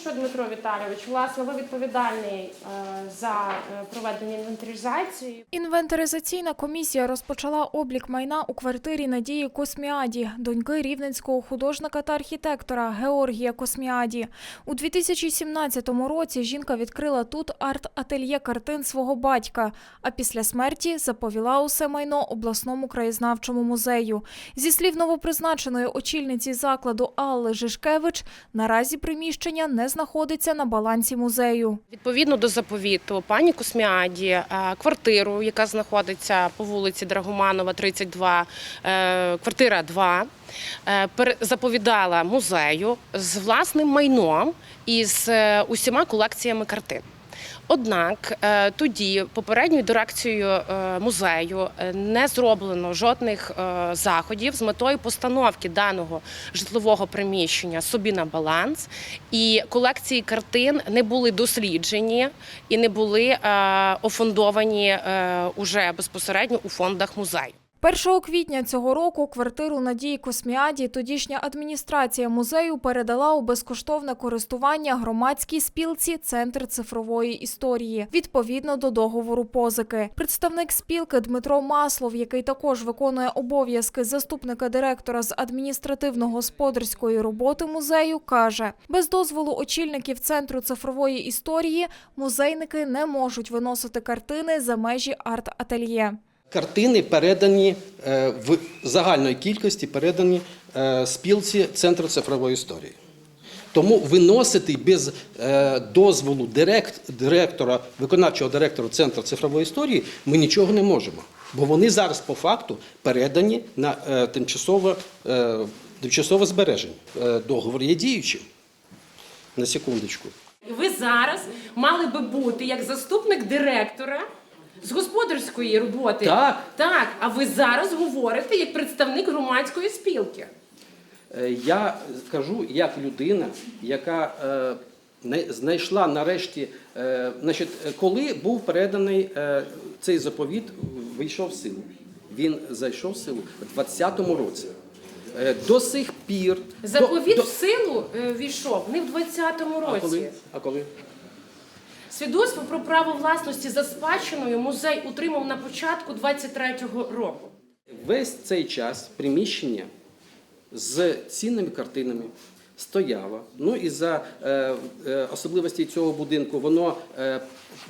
Що, Дмитро Віталійович, власне, ви відповідальний е, за е, проведення інвентаризації. Інвентаризаційна комісія розпочала облік майна у квартирі Надії Косміаді, доньки рівненського художника та архітектора Георгія Косміаді. У 2017 році жінка відкрила тут арт-ательє картин свого батька, а після смерті заповіла усе майно обласному краєзнавчому музею. Зі слів новопризначеної очільниці закладу Алли Жишкевич, наразі приміщення не знаходиться на балансі музею. Відповідно до заповіту пані Косміаді е, квартиру, яка знаходиться по вулиці Драгоманова, 32, е, квартира 2, е, заповідала музею з власним майном і з усіма колекціями картин. Однак е, тоді попередньою дирекцією е, музею е, не зроблено жодних заходів з метою постановки даного житлового приміщення собі на баланс, і колекції картин не були досліджені і не були офондовані уже безпосередньо у фондах музею. 1 квітня цього року квартиру Надії Косміаді тодішня адміністрація музею передала у безкоштовне користування громадській спілці Центр цифрової історії відповідно до договору позики. Представник спілки Дмитро Маслов, який також виконує обов'язки заступника директора з адміністративно-господарської роботи музею, каже: без дозволу очільників центру цифрової історії музейники не можуть виносити картини за межі арт-ательє. Картини передані е, в загальної кількості передані е, спілці Центру цифрової історії. Тому виносити без е, дозволу директ, директора, виконавчого директора Центру цифрової історії ми нічого не можемо. Бо вони зараз по факту передані на тимчасове, тимчасове збереження. Договор є діючим. На секундочку. Ви зараз мали би бути як заступник директора з господарської роботи. Так. Так, а ви зараз говорите як представник громадської спілки. Е, Я кажу як людина, яка е, не- знайшла нарешті, е, значить, е, коли був переданий е, цей заповіт, вийшов в силу. Він зайшов в силу в 20-му році. Е, До сих пір до- Заповіт до- в силу е, війшов не в 20-му а році. коли? А коли? Свідоцтво про право власності за спадщиною музей утримав на початку 23-го року. Весь цей час приміщення з цінними картинами стояло. Ну і за е, е, особливості цього будинку воно, е,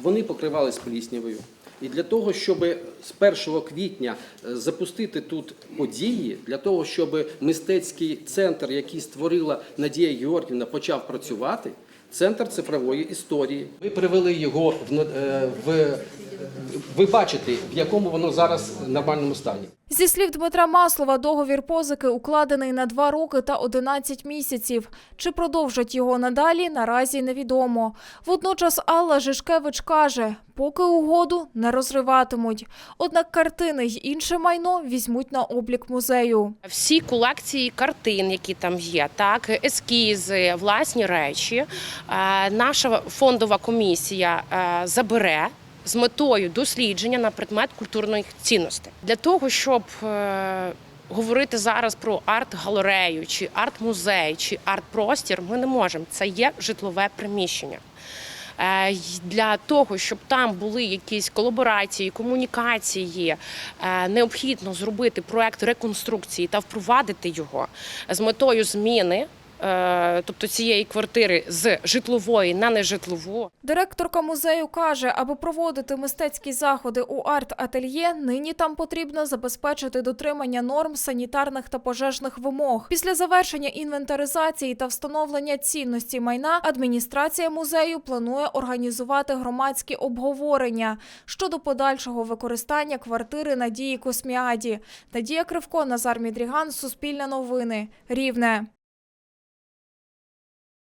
вони покривались пліснявою. І для того, щоб з 1 квітня е, запустити тут події, для того, щоб мистецький центр, який створила Надія Георгівна, почав працювати, центр цифрової історії. Ви привели його в, е, в ви бачите, в якому воно зараз нормальному стані. Зі слів Дмитра Маслова, договір позики укладений на два роки та 11 місяців. Чи продовжать його надалі, наразі невідомо. Водночас Алла Жишкевич каже, поки угоду не розриватимуть. Однак картини й інше майно візьмуть на облік музею. Всі колекції картин, які там є, так ескізи, власні речі, е, наша фондова комісія е, забере. З метою дослідження на предмет культурних цінностей для того, щоб е, говорити зараз про арт-галерею, чи арт-музей, чи арт-простір, ми не можемо. Це є житлове приміщення. Е, Для того, щоб там були якісь колаборації, комунікації, е, необхідно зробити проект реконструкції та впровадити його з метою зміни. Е, Тобто цієї квартири з житлової на нежитлову. Директорка музею каже, аби проводити мистецькі заходи у арт-ательє, нині там потрібно забезпечити дотримання норм санітарних та пожежних вимог. Після завершення інвентаризації та встановлення цінності майна адміністрація музею планує організувати громадські обговорення щодо подальшого використання квартири Надії Косміаді. Надія Кривко, Назар Мідріган, Суспільне новини, Рівне.